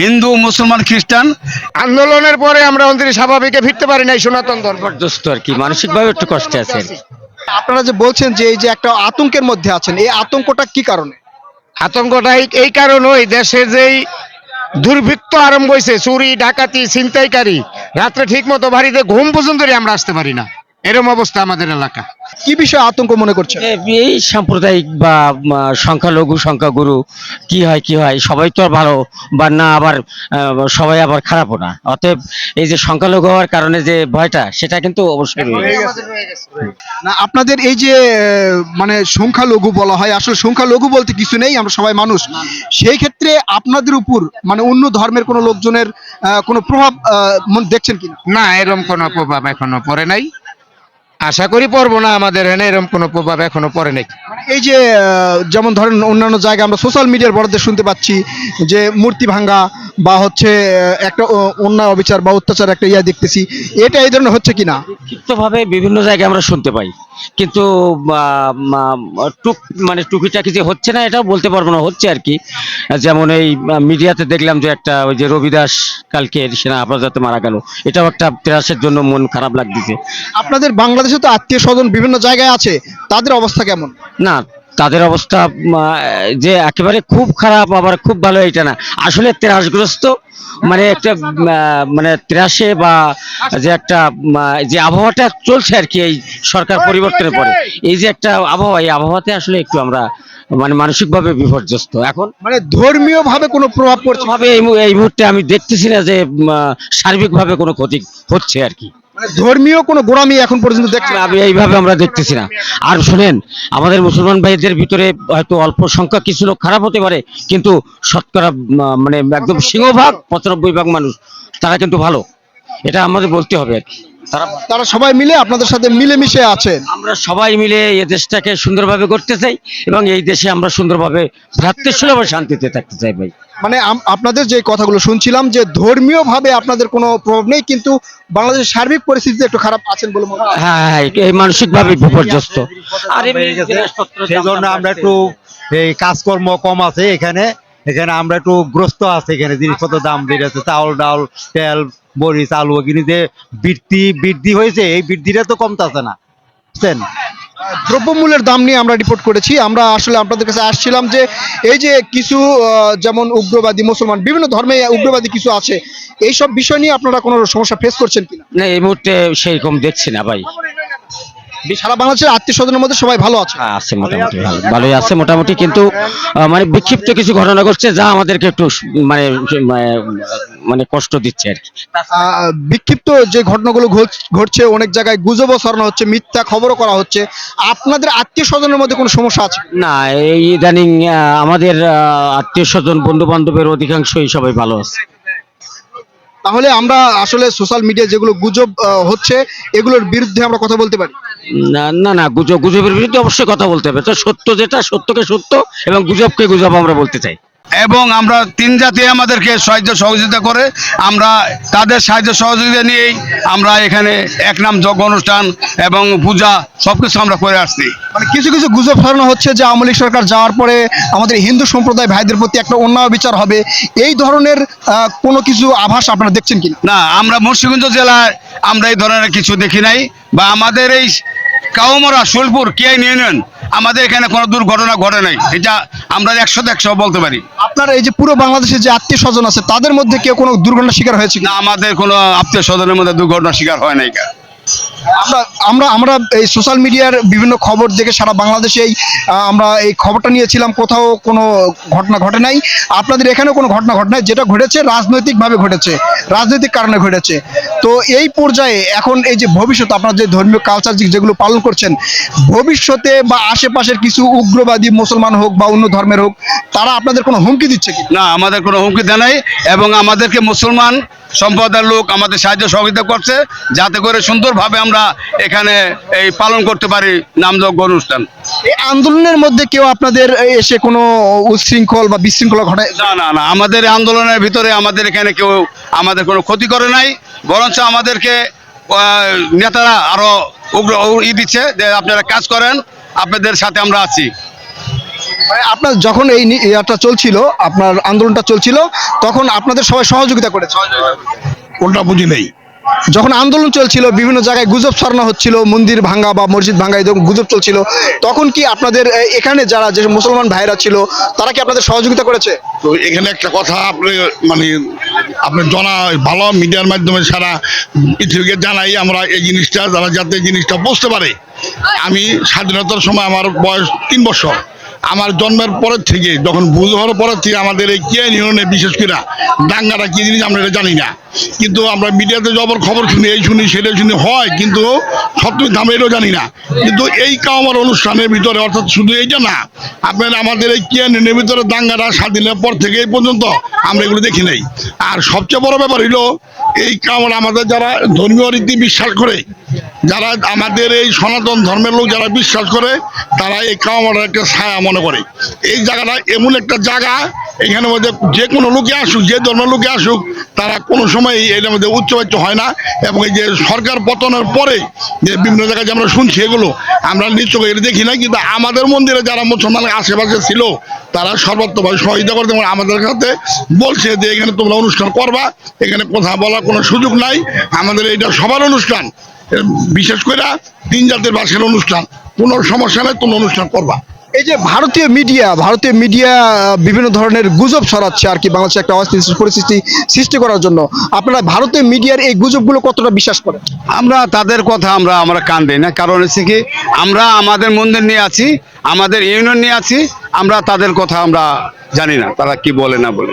হিন্দু মুসলমান খ্রিস্টান। আন্দোলনের পরে আমরা অন্তরি স্বাভাবিকে ফিরতে পারি নাই সনাতন ধর্ম। বিপর্যস্ত আর কি মানসিকভাবে একটু কষ্টে আছে আপনারা যে বলছেন যে এই যে একটা আতঙ্কের মধ্যে আছেন এই আতঙ্কটা কি কারণে? আতঙ্কটা এই- এই কারণেই দেশে যেই দুর্ভিক্ষ আরম্ভ হয়েছে চুরি ডাকাতি ছিনতাইকারী রাত্রে ঠিক মতো বাড়িতে ঘুম পর্যন্ত আমরা আসতে পারি না। এরম অবস্থা আমাদের এলাকা। কি বিষয়ে আতঙ্ক মনে করছেন? এ, এই সাম্প্রদায়িক বা সংখ্যালঘু সংখ্যাগুরু কি হয় কি হয় সবাই তো আর ভালো বা না আবার সবাই আবার খারাপও না। অতএব এই যে সংখ্যালঘু হওয়ার কারণে যে ভয়টা সেটা কিন্তু অবশ্যই রয়ে গেছে। না আপনাদের এই যে মানে সংখ্যালঘু বলা হয় আসলে সংখ্যালঘু বলতে কিছু নেই আমরা সবাই মানুষ। সেই ক্ষেত্রে আপনাদের উপর মানে অন্য ধর্মের কোনো লোকজনের আহ, কোনো প্রভাব আহ, দেখছেন কিনা? না এরম কোনো প্রভাব এখনও পড়ে নাই। আশা করি পড়ব না আমাদের এখানে এরম কোনো প্রভাব এখনও পড়ে নাই। মানে এই যে যেমন ধরেন অন্যান্য জায়গায় আমরা সোশ্যাল মিডিয়ার বড়দের শুনতে পাচ্ছি যে মূর্তি ভাঙ্গা বা হচ্ছে একটা অন্যায় অবিচার বা অত্যাচার একটা ইয়া দেখতেছি এটা এই ধরনের হচ্ছে কিনা? বিক্ষিপ্তভাবে বিভিন্ন জায়গায় আমরা শুনতে পাই। কিন্তু টুক মানে টুকিটাকি যে হচ্ছে না এটাও বলতে পারব না হচ্ছে আর কি। যেমন এই মিডিয়াতে দেখলাম যে একটা ওই যে রবিদাস কালকে সেনা হেফাজতে মারা গেল। এটাও একটা ত্রাসের জন্য মন খারাপ লাগতেছে। আপনাদের বাংলাদেশে তো আত্মীয় স্বজন বিভিন্ন জায়গায় আছে তাদের অবস্থা কেমন? না তাদের অবস্থা যে একেবারে খুব খারাপ আবার খুব ভালো এটা না। আসলে ত্রাসগ্রস্ত মানে একটা মানে ত্রাসে বা যে একটা যে আবহাওয়াটা চলছে আর কি এই সরকার পরিবর্তনের পরে। এই যে একটা আবহাওয়া এই আবহাওয়াতে আসলে একটু আমরা মানে মানসিকভাবে বিপর্যস্ত। এখন মানে ধর্মীয় ভাবে কোনো প্রভাব পড়ছে? ভাবে এই মুহূর্তে আমি দেখতেছি না যে সার্বিকভাবে কোনো ক্ষতি হচ্ছে আর কি। ধর্মীয় কোনো গোড়ামি এখন পর্যন্ত দেখছেন আমি এইভাবে আমরা দেখতেছি না। আর শুনেন আমাদের মুসলমান ভাইদের ভিতরে হয়তো অল্প সংখ্যা কিছু লোক খারাপ হতে পারে কিন্তু শতকরা মানে একদম সিংহভাগ পঁচানব্বই ভাগ মানুষ তারা কিন্তু ভালো। এটা আমাদের বলতে হবে আর কি। তারা তারা সবাই মিলে আপনাদের সাথে মিলেমিশে আছেন আমরা সবাই মিলে এই দেশটাকে সুন্দরভাবে করতে চাই এবং এই দেশে আমরা সুন্দরভাবে ভ্রাতৃসুলভ শান্তিতে থাকতে চাই ভাই। মানে আপনাদের যে কথাগুলো শুনছিলাম যে ধর্মীয় ভাবে আপনাদের কোনো প্রভাব নেই কিন্তু বাংলাদেশের সার্বিক পরিস্থিতিতে একটু খারাপ আছেন বলে মনে হয়। হ্যাঁ হ্যাঁ এই মানসিকভাবে বিপর্যস্ত। আর। সেই জন্য আমরা একটু এই কাজকর্ম কম আছে এখানে। এখানে আমরা একটু গ্রস্ত আছে এখানে জিনিসপত্র দাম বেড়েছে চাউল ডাল তেল মরিচ আলু এগুলি যে বৃদ্ধি বৃদ্ধি হয়েছে এই বৃদ্ধিটা তো কমতেছে না। বুঝছেন? দ্রব্যমূল্যের দাম নিয়ে আমরা রিপোর্ট করেছি। আমরা আসলে আপনাদের কাছে আসছিলাম যে এই যে কিছু যেমন উগ্রবাদী মুসলমান বিভিন্ন ধর্মে উগ্রবাদী কিছু আছে এইসব বিষয় নিয়ে আপনারা কোনো সমস্যা ফেস করছেন কিনা? না এই মুহূর্তে সেইরকম দেখছি না ভাই। সারা বাংলাদেশের আত্মীয় স্বজনের মধ্যে সবাই ভালো আছে। হ্যাঁ, আছে মোটামুটি ভালো ভালোই আছে মোটামুটি কিন্তু আহ, মানে বিক্ষিপ্ত কিছু ঘটনা ঘটছে যা আমাদেরকে একটু স- মানে মানে- কষ্ট দিচ্ছে আর কি। আহ, বিক্ষিপ্ত যে ঘটনাগুলো ঘট- ঘটছে অনেক জায়গায় গুজবও ছড়ানো হচ্ছে মিথ্যা খবরও করা হচ্ছে। আপনাদের আত্মীয় স্বজনের মধ্যে কোনো সমস্যা আছে? না এই ইদানিং আহ, আমাদের আত্মীয় স্বজন বন্ধু বান্ধবের অধিকাংশই সবাই ভালো আছে। তাহলে আমরা আসলে সোশ্যাল মিডিয়া যেগুলো গুজব আহ, হচ্ছে এগুলোর বিরুদ্ধে আমরা কথা বলতে পারি। না না না গুজব গুজবের বিরুদ্ধে অবশ্যই কথা বলতে হবে। তো সত্য যেটা সত্যকে সত্য এবং গুজবকে গুজব আমরা বলতে চাই। এবং আমরা তিন জাতি আমাদেরকে সাহায্য সহযোগিতা করে আমরা তাদের সাহায্য সহযোগিতা নিয়েই আমরা এখানে এক নাম যজ্ঞ অনুষ্ঠান এবং পূজা সবকিছু আমরা করে আসছি। মানে কিছু কিছু গুজব ছড়ানো হচ্ছে যে আওয়ামী লীগ সরকার যাওয়ার পরে আমাদের হিন্দু সম্প্রদায় ভাইদের প্রতি একটা অন্যায় বিচার হবে। এই ধরনের কোনো কিছু আভাস আপনারা দেখছেন কি না আমরা মুন্সিগঞ্জ জেলায় আমরা এই ধরনের কিছু দেখি নাই বা আমাদের এই কাউমরা সোলপুর কেআই ইউনিয়ন আমাদের এখানে কোনো দুর্ঘটনা ঘটে নাই। এটা আমরা একশো একশো বলতে পারি। আপনার এই যে পুরো বাংলাদেশে যে আত্মীয় স্বজন আছে তাদের মধ্যে কেউ কোনো দুর্ঘটনার শিকার হয়েছে না আমাদের কোনো আত্মীয় স্বজনের মধ্যে দুর্ঘটনার শিকার হয় নাই। আমরা আমরা আমরা এই সোশ্যাল মিডিয়ার বিভিন্ন খবর দেখে সারা বাংলাদেশে এই আহ, আমরা এই খবরটা নিয়েছিলাম কোথাও কোনো ঘটনা ঘটে নাই। আপনাদের এখানেও কোনো ঘটনা ঘটে নাই যেটা ঘটেছে রাজনৈতিকভাবে ঘটেছে রাজনৈতিক কারণে ঘটেছে। তো এই পর্যায়ে এখন এই যে ভবিষ্যৎ, আপনার যে ধর্মীয় কালচার যেগুলো পালন করছেন, ভবিষ্যতে বা আশেপাশের কিছু উগ্রবাদী মুসলমান হোক বা অন্য ধর্মের হোক, তারা আপনাদের কোনো হুমকি দিচ্ছে কি? না, আমাদের কোনো হুমকি দেয় নাই এবং আমাদেরকে মুসলমান সম্প্রদায়ের লোক আমাদের সাহায্য সহযোগিতা করছে, যাতে করে সুন্দরভাবে আমরা এখানে এই পালন করতে পারি নামযজ্ঞ অনুষ্ঠান। এই আন্দোলনের মধ্যে কেউ আপনাদের এসে কোনো উচ্ছৃঙ্খল বা বিশৃঙ্খলা ঘটায় না না না আমাদের এই আন্দোলনের ভিতরে আমাদের এখানে কেউ আমাদের কোনো ক্ষতি করে নাই। বরঞ্চ আমাদেরকে নেতারা আরও উগ্র ই দিচ্ছে যে আপনারা কাজ করেন আপনাদের সাথে আমরা আছি। আপনার যখন এই ইয়াটা চলছিল আপনার আন্দোলনটা চলছিল তখন আপনাদের সবাই সহযোগিতা করেছে। কোনটা বুঝি নেই। যখন আন্দোলন চলছিল, বিভিন্ন জায়গায় গুজব ছড়ানো হচ্ছিল, মন্দির ভাঙ্গা বা মসজিদ ভাঙ্গা এরকম গুজব চলছিল, তখন কি আপনাদের এখানে যারা যে মুসলমান ভাইরা ছিল, তারা কি আপনাদের সহযোগিতা করেছে? তো এখানে একটা কথা আপনি মানে আপনি জানা ভালো মিডিয়ার মাধ্যমে সারা পৃথিবীকে জানাই আমরা এই জিনিসটা, যারা যাতে জিনিসটা বুঝতে পারে। আমি স্বাধীনতার সময় আমার বয়স তিন বছর। আমার জন্মের পরের থেকে, যখন বুঝ হওয়ার পরের থেকে আমাদের এই কে ইউনিয়নে বিশেষ করে দাঙ্গাটা কি জিনিস আমরা এটা জানি না। কিন্তু আমরা মিডিয়াতে যখন খবর শুনি, এই শুনি, সেটা শুনি, হয়, কিন্তু সত্যি আমরা এটাও জানি না। কিন্তু এই কামার অনুষ্ঠানের ভিতরে, অর্থাৎ শুধু এইটা না, আপনার আমাদের এই কে ইউনিয়নের ভিতরে দাঙ্গাটা স্বাধীনের পর থেকে এই পর্যন্ত আমরা এগুলো দেখি নাই। আর সবচেয়ে বড় ব্যাপার হলো এই কামড় আমাদের যারা ধর্মীয় রীতি বিশ্বাস করে যারা আমাদের এই সনাতন ধর্মের লোক যারা বিশ্বাস করে, তারা এই কামড়ের একটা ছায়া মনে করে। এই জায়গাটা এমন একটা জায়গা, এখানে মধ্যে যে কোনো লোকে আসুক, যে ধর্মের লোকে আসুক, তারা কোনো সময় এটার মধ্যে উচ্চবাচ্য হয় না। এবং এই যে সরকার পতনের পরে যে বিভিন্ন জায়গায় যে আমরা শুনছি এগুলো, আমরা নিশ্চয় এটা দেখি না কিন্তু আমাদের মন্দিরে যারা মুসলমান আশেপাশে ছিল, তারা সর্বাত্মকভাবে সহযোগিতা করতে এবং আমাদের কাছে বলছে যে, এখানে তোমরা অনুষ্ঠান করবা, এখানে কথা বলার কোনো সুযোগ নাই। আমাদের এটা সবার অনুষ্ঠান। বিশেষ করে তিন জাতের বাসের অনুষ্ঠান। কোনো সমস্যা নেই কোনো অনুষ্ঠান করবা। এই যে ভারতীয় মিডিয়া ভারতীয় মিডিয়া বিভিন্ন ধরনের গুজব ছড়াচ্ছে আর কি বাংলাদেশে একটা অস্থিতিশীল পরিস্থিতি সৃষ্টি করার জন্য। আপনারা ভারতীয় মিডিয়ার এই গুজবগুলো কতটা বিশ্বাস করেন? আমরা তাদের কথা আমরা আমরা কান দিই না। কারণ হচ্ছে কি আমরা আমাদের মন্দির নিয়ে আছি আমাদের ইউনিয়ন নিয়ে আছি আমরা তাদের কথা আমরা জানি না তারা কি বলে না বলে।